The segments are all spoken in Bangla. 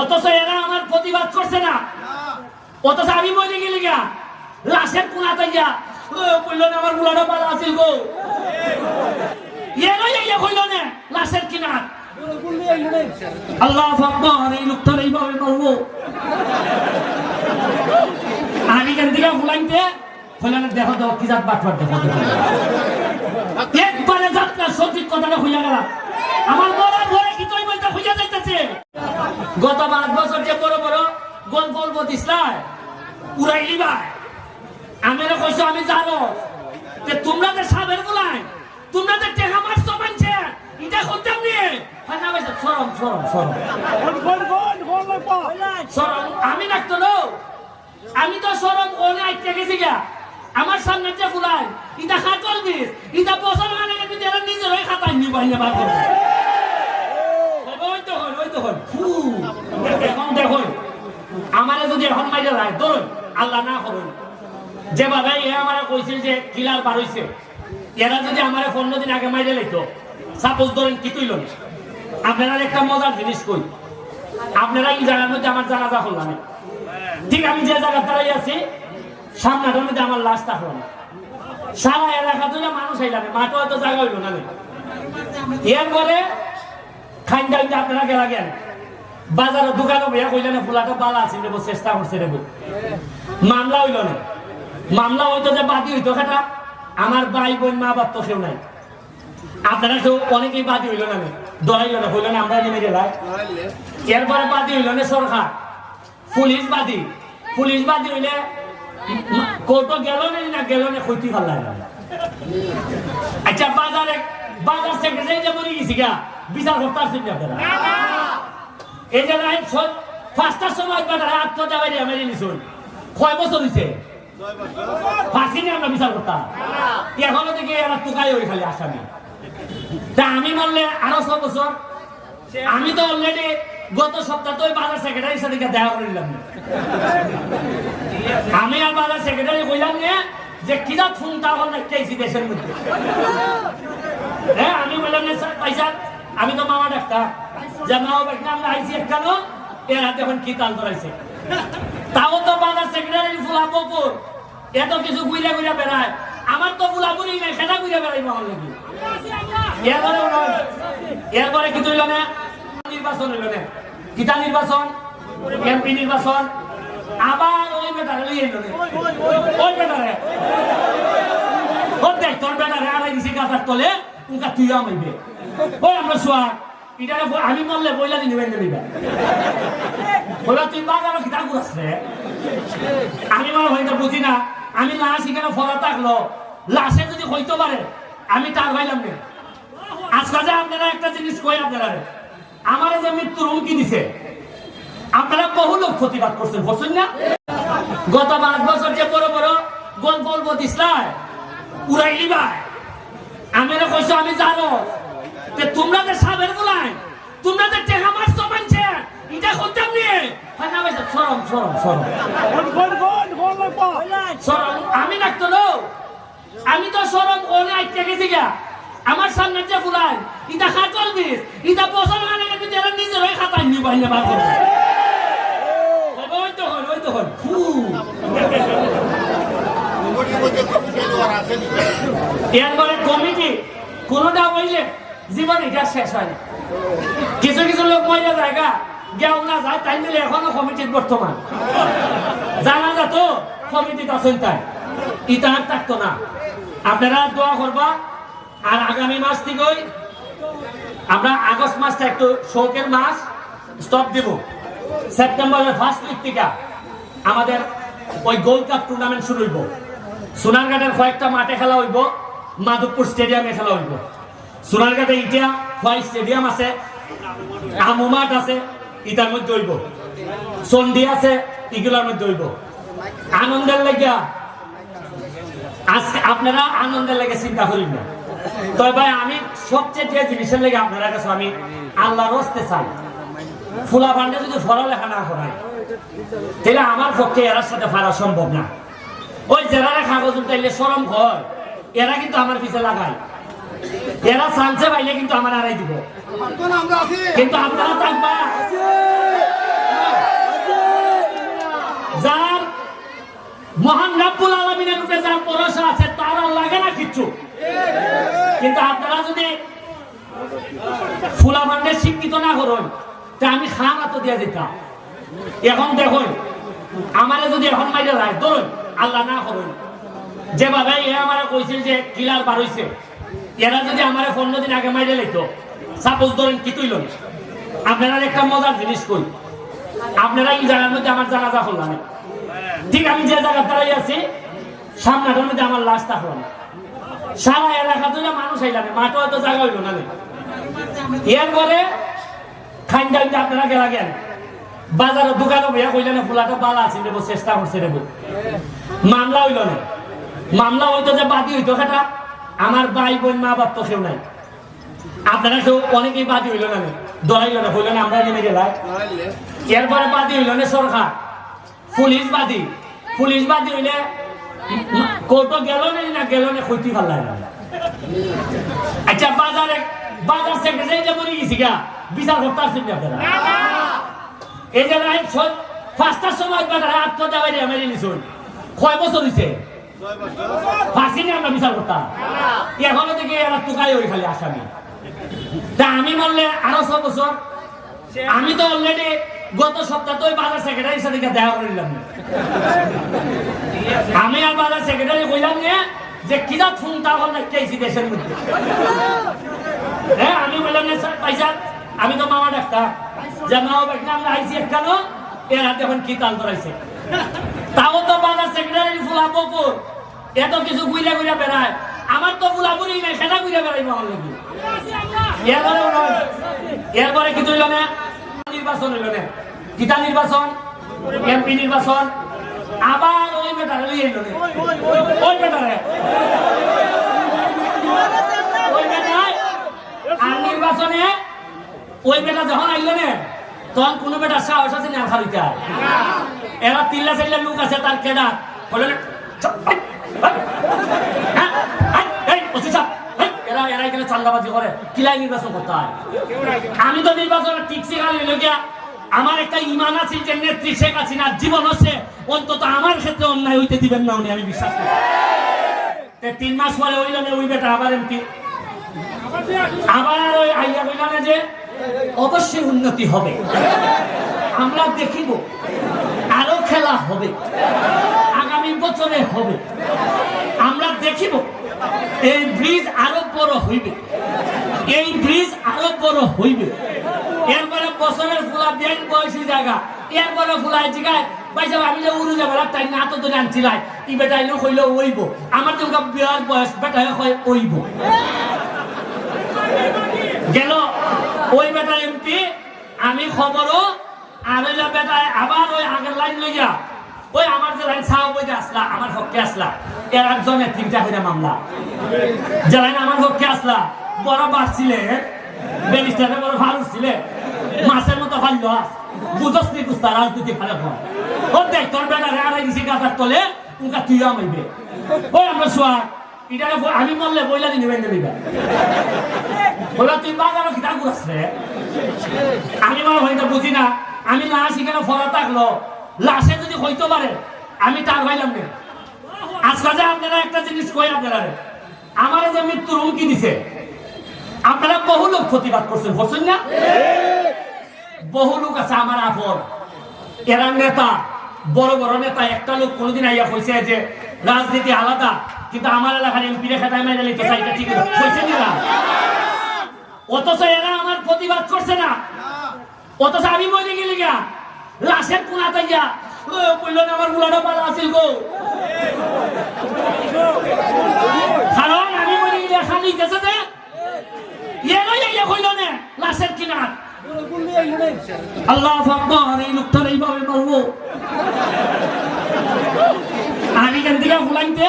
অথচ এরা আমার প্রতিবাদ করছে না। অথচ আমি মরে গেলি গা লাশের কোনা তাইয়া বলল না আমার বুলানো পালা আছিল গো। এরাই ইয়ে হইল না, লাশের কিনার। আল্লাহ আকবার, এই লোকটার এইভাবে মারবো। আমি কেন থেকে ফুলাইতে হইলেন দেখো দেখো, কি জাত বাটবার দেখো একবারে যাত্রা সঠিক কথাটা হইয়া গেল আমার মরার ভরে কি তুই বলতে হইয়া যাইতেছে? গত পাঁচ বছর যে বড় বড় গোল গোল বদিসলাই উড়াইলি ভাই আমি কইছো আমি জানো যে তোমরা যে সাবের গুলাই তোমরা যে টেকা মারছো মানছে এটা করতাম নিয়ে না ভাইসা সরম সরম সরম সরম আমি নাকতো নো আমি তো সরম ওনে আইতে গেছি গা আমার সামনে যে ফুলাই ইটা খাটল দিস ইটা বছর মানে নিজের ওই খাতায় নি বাইরে বার করবে ওই তো হল ওই তো হল ফু এখন দেখুন, আমারে যদি এখন মাইরে রায় ধরুন, আল্লাহ না করুন। যেভাবে এ আমারে কইছিল যে কিলার বার এরা যদি আমারে পনেরো দিন আগে মাইরে লাইতো সাপোজ ধরেন কি তুইল আপনারা একটা মজার জিনিস কই, আপনারা এই জায়গার মধ্যে আমার জানাজা করলাম ঠিক আমি যে জায়গা দাঁড়াই আছি, সামনাটার মধ্যে আমার লাশ থাকল না। সারা এলাকা তুলে মানুষ আইলাম মাঠে হয়তো জায়গা হইল না এরপরে খাইন্দা হইতে আপনারা গেলা গেল বাজারে দোকানে ভাইয়া কইলেন ফুলাটা বালা আছে দেবো চেষ্টা করছে দেবো মামলা হইল না। মামলা হইতো যে বাদী হইতো সেটা আমার ভাই বোন, মা বাপ তো কেউ নাই। আপনারা কেউ অনেকেই বাদী হইল না দরাইল না হইল না আমরা নেমে গেলাই এরপরে বাদী হইল না সরকার। পুলিশ বাদী। পুলিশ বাদী হইলে কোর্টও গেল না না গেল না কইতে ভালো লাগে আচ্ছা বাজারে বাজার সেক্রেটারি যে মরে গেছি গা, বিচার করতে আসছেন আপনারা? এই যে পাঁচটার সময় বাজারে আত্মহত্যা বাইরে আমি নিছুন। কয় বছর হইছে। ফাঁসি নিয়ে আমরা বিচার করতাম। এখনও থেকে এরা টুকাই হয়ে খালি আসামি। তা আমি মানলে আরও ছ বছর। আমি তো অলরেডি গত সপ্তাহ তো বাজার সেক্রেটারির সাথে দেখা করে আমি আর বাজার সেক্রেটারি কইলাম না যে কিরা ফোন তাহলে দেখতেছি দেশের মধ্যে? হ্যাঁ আমি বললাম না স্যার পয়সা আমি তো মামা ডাক্তার যে মাও বেটা আমরা আইসি একখানো এর হাতে এখন কি তাল ধরাইছে তাও তো বাজার সেক্রেটারি ফুলা বকুর এত কিছু গুইলা গুইলা বেড়ায় আমার তো ফুলা বুড়ি নাই সেটা গুইলা বেড়াই আমার লাগি এরপরে এরপরে কি হইল না নির্বাচন হইল না কিতা নির্বাচন এমপি নির্বাচন আবার ওই বেটারে লই না ওই বেটারে ও দেখ তোর বেটারে আড়াই দিছি গাছার তলে উনকা তুই আমাইবে ওই আমরা শোয়া এটা আমি মরলে বইলা দিন নিবেন নিবে বলে তুই আমি মনে হইতে বুঝি না, আমি লাশ এখানে ফলা থাকল লাশে যদি হইতে পারে আমি তার ভাইলাম না। আজকে যে আপনারা একটা জিনিস কই আপনারা। আমার যে মৃত্যুর হুমকি দিছে, আপনারা বহু লোক প্রতিবাদ করছেন, বলছেন না? গত পাঁচ বছর যে বড় বড় গোল গোল বদিসলাই উড়াইলি ভাই। আমি কইছো আমি জানো। যে তোমরা যে সাবের গুলাই তোমরা যে টেকা মারছো মানছে এটা করতাম নিয়ে? হয় না ভাইসা সরম সরম সরম। সরম আমি নাকতো নো। আমি তো সরম ওনে আইতে গেছি গা। আমার সামনে যে ফুলাই ইটা খাটল দিস ইটা বছর মানে কিন্তু এরা নিজের ওই খাতায় নি বাইরে বার করবে ওই তো হল ওই তো হল। ফু। এরপরে কমিটি, কোনটা বললে জীবন এটা শেষ হয় না। কিছু কিছু লোক মহিলা জায়গা গেও না যায়, তাই মিলে এখনও কমিটির বর্তমান জানা যা তো, কমিটিতে আছেন তাই। ইটা আর থাকতো না। আপনারা দোয়া করবা, আর আগামী মাস থেকেই আমরা আগস্ট মাসটা একটু শৌকের মাস স্টপ দিব। সেপ্টেম্বরের ফার্স্ট উইক থেকে আমাদের ওই গোল্ড কাপ টুর্নামেন্ট শুরু হইব। সোনারঘাটের কয়েকটা মাঠে খেলা হইব, মাধবপুর স্টেডিয়ামে খেলা হইব। সোনারঘাটে ইটা হোয়াইট স্টেডিয়াম আছে, আমু মাঠ আছে, ইটার মধ্যে হইব। সন্ধি আছে ইগুলার মধ্যে হইব। আনন্দের লাগিয়া, আজকে আপনারা আনন্দের লেগে চিন্তা করেন না। তবে ভাই, আমি সবচেয়ে যে জিনিসের লেগে আপনারা কাছে আমি আল্লাহ রস্তে চাই। ফুলা ভান্ডে যদি পড়ালেখা না করায়, তাহলে আমার পক্ষে এরার সাথে ফারা সম্ভব না। ওই যারা কাগজ উল্টাইলে সরম ঘর, এরা কিন্তু আমার পিছে লাগায়। এরা চান্সে বাইলে কিন্তু আমার আড়াই দিব। কিন্তু আপনারা থাকবা যার মহান রাব্বুল আলমিনের রূপে যার ভরসা আছে, তার আর লাগে না কিচ্ছু। কিন্তু আপনারা যদি ফুলা ভান্ডে শিক্ষিত না করুন তা আমি খান হাত দিয়ে দিতাম। এখন দেখুন, আমারে যদি এখন মাইরে লাগে ধরুন আল্লাহ না করুন। যেভাবে এ আমারে কইছিল যে কিলার বার হইছে, এরা যদি আমারে পনেরো দিন আগে মাইরে লাইতো সাপোজ ধরেন কি তুইল আপনারা একটা মজার জিনিস কই, আপনারা এই জায়গার মধ্যে আমার জানাজা করলাম ঠিক আমি যে জায়গায় দাঁড়াই আছি, সামনাটার মধ্যে আমার লাশ থাকলাম সারা এলাকা জুড়ে মানুষ আইলাম মাঠে হয়তো জায়গা হইল না এরপরে খাইন আপনারা গেলা গেল বাজারের দোকানে ভাইয়া কইলেন ফুলাটা বালা আছে, দেবো, চেষ্টা করছে, দেবো। মামলা হইল না। মামলা হইতো যে বাদী হইতো, সেটা আমার ভাই বোন, মা বাপ তো কেউ নাই। আপনারা কেউ অনেকেই বাদী হইল না দরাইল না, হইল না, আমরা নেমে গেলাম। এরপরে বাদী হইল না সরকার। পুলিশ বাদী। পুলিশ বাদী হইলে কোর্ট গেল না না গেল না কইতে ভালো লাগে আচ্ছা বাজারে বাজার সেক্রেটারি যে মরে গেছি গা। বিচার করতে আসছেন না আপনারা এই যে রাইট পাঁচটার সময় বাজারে আত্মহত্যা বাইরে মেরে নিছুন কয় বছর হইছে? ফাঁসি নিয়ে আমরা বিচার করতাম। এখনও থেকে এরা টুকাই ওই খালি আসামি। তা আমি বললে আরও ছ বছর। আমি তো অলরেডি গত সপ্তাহ তো বাজার সেক্রেটারির সাথে দেখা করে আমি আর বাজার সেক্রেটারি কইলাম নে যে কিরা ফোন তাহলে দেখতেছি দেশের মধ্যে? হ্যাঁ আমি বললাম না, স্যার পয়সা আমি তো মামা ডাক্তার। যে মাও বেটা আমরা আইসি একখানো এর হাতে এখন কি তাল ধরাইছে? তাও তো বাজার সেক্রেটারি ফুলা বকুর এত কিছু গুইলা গুইলা বেড়ায়। আমার তো ফুলাপুরি নাই, সেটা গুইলা বেড়াইবো আমার লাগি। এরপরে কি তুইল না? নির্বাচন হইল না। কিতা নির্বাচন? এমপি নির্বাচন। আবার ওই বেটারে লই এলো ওই বেটারে। ওই বেটায়। আর নির্বাচনে ওই বেটা যখন আইলো না তখন কোনো বেটা সাহস আছে না খাবিতা এরা তিল্লা চাইলা লোক আছে তার কেডা? বলে হ্যাঁ, এরা এরা আমি তো নির্বাচনে আমার একটা ইমান আছে জীবন অন্তত আমার অন্যায় হইতে দিবেন না উনি আমি বিশ্বাস তিন মাস না ওই বেটা আবার আবার ওই যে অবশ্যই উন্নতি হবে। আমরা দেখিব। আরও খেলা হবে। আগামী বছরে হবে। আমরা দেখিব। এই ব্রিজ আরও বড় হইবে। এই ব্রিজ আরও বড় হইবে। এরপরে বছরের ফুলা ব্যাংক বয়সী জায়গা। এরপরে ফুলাই জিগায় পয়সা আমি যে উড়ু যাবে তাই না তো তো জানছিলাই ই বেটা এনে কইলে ওইব। আমার তো বিয়ার বয়স বেটা কয় ওইব। গেল ওই বেটা এমপি আমি খবরও, আর ওই বেটা আবার ওই আগের লাইন লইয়া, ওই আমার যে লাইন সাহ বইতে আসলা, আমার পক্ষে আসলা। এর একজনের তিনটা করে মামলা। যে লাইন আমার পক্ষে আসলা, বড় বাড়ছিলে বেরিস্টারে বড় ভালো ছিলে মাছের মতো ভালো বুঝস নি আর তুই ভালো হয় ও দেখ, তোর বেটা রে আড়াই দিছি গাছার তলে উনকা তুই আমাইবে। ওই আমরা শোয়া এটা আমি মরলে বইলা দিন বেঁধে দিবা। বলে তুই বাজারও কিতা ঘুরাস আমি মনে হয়তো বুঝি না। আমি লাশ এখানে ফরা থাকল লাশে যদি হইতে পারে, আমি তার ভাইলাম না আজকাল যে আপনারা একটা জিনিস কই আপনারা। আমার যে মৃত্যুর হুমকি দিছে, আপনারা বহু লোক প্রতিবাদ করছেন করছেন না? বহু লোক আছে আমার আপন। এরা নেতা, বড় বড় নেতা। একটা লোক কোনোদিন আইয়া কইছে যে, রাজনীতি আলাদা। কিন্তু আমার এলাকার এমপি রেখা তাই মেনে নিতে চাইটা ঠিক কইছে না? অথচ এরা আমার প্রতিবাদ করছে না। অথচ আমি মরে গেলি গা লাশের কোনাতে গিয়া ও, কইলো না আমার বুলাটা পালা আছিল গো। আমি মরে আল্লাহ কেন থেকে ফুলাইতে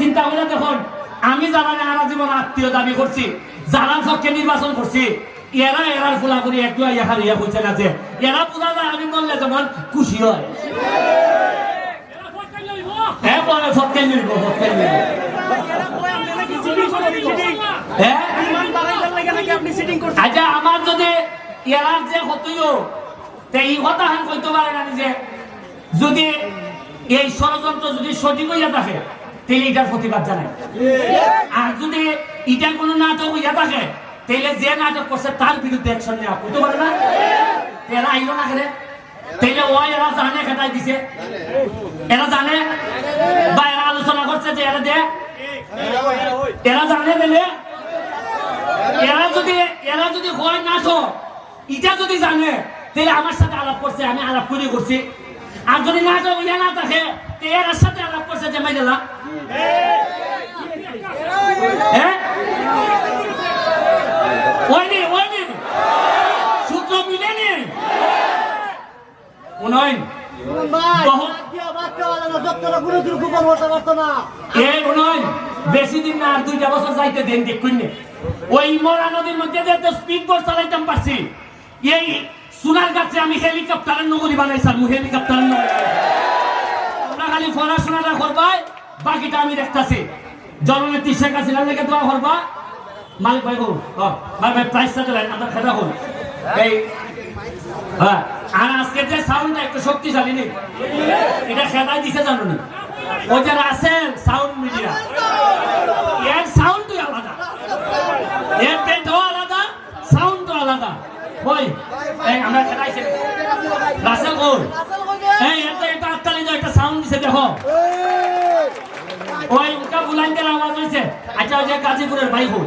চিন্তা করে দেখুন, আমি যারা সারা জীবন আত্মীয় দাবি করছি, যারা পক্ষে নির্বাচন করছি, এরা এরার ফুলা করে একটু খালি ইয়া বলছে না যে, এরা বোঝা যায় আমি বললে যেমন খুশি হয়। হ্যাঁ হ্যাঁ? আচ্ছা আমার যদি এরার যে হতইও তে কথা হান কইতে পারে না যে যদি এই ষড়যন্ত্র যদি সঠিক হইয়া থাকে তাহলে এটার প্রতিবাদ জানায় আর যদি এটার কোনো নাটক হইয়া থাকে তাহলে যে নাটক করছে তার বিরুদ্ধে অ্যাকশন নেওয়া কইতে পারে না? এরা আইলো না তাইলে ওই এরা জানে খেটাই দিছে। এরা জানে? বা এরা আলোচনা করছে যে এরা দে। এরা জানে দিলে এরা যদি এরা যদি হয় না তো এটা যদি জানে তাহলে আমার সাথে আলাপ করছে, আমি আলাপ করে করছি। আর যদি না তো ইয়া না থাকে তো এর সাথে আলাপ করছে যে মাই দিলা হ্যাঁ? ওইনি ওইনি সূত্র বহুত এই উনয়ন বেশি দিন না, আর দুইটা বছর যাইতে দেন দেখুন নে। ওই মরা নদীর মধ্যে স্পিড বোট চালাইতাম পারছি, এই সোনার গাছে আমি হেলিকপ্টারের নগরী বানাইছিলাম হেলিকপ্টারের নগরী তোমরা খালি পড়াশোনাটা করবাই, বাকিটা আমি দেখতাছি। জননেত্রী শেখ হাসিনার লেগে দোয়া করবা। মালিক ভাই করুন ভাই ভাই প্রাইসটা চলেন আপনার খেলা করুন এই হ্যাঁ আর আজকে যে সাউন্ডটা একটু শক্তিশালী নেই এটা খেদাই দিছে জানো নি ওই যে রাসেল সাউন্ড মিডিয়া এর সাউন্ডই আলাদা। এর পেটও আলাদা সাউন্ডও আলাদা। ওই এই আমরা খেলাইছি রাসেল কোল এই এটা এটা আত্মালি দাও একটা সাউন্ড দিছে দেখো। ওই ওটা বুলাইন্দের আওয়াজ হয়েছে আচ্ছা ওই যে গাজীপুরের ভাই। হোক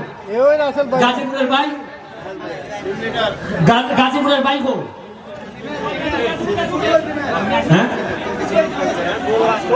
গাজীপুরের ভাই গা- গাজীপুরের ভাই হোক হ্যাঁ?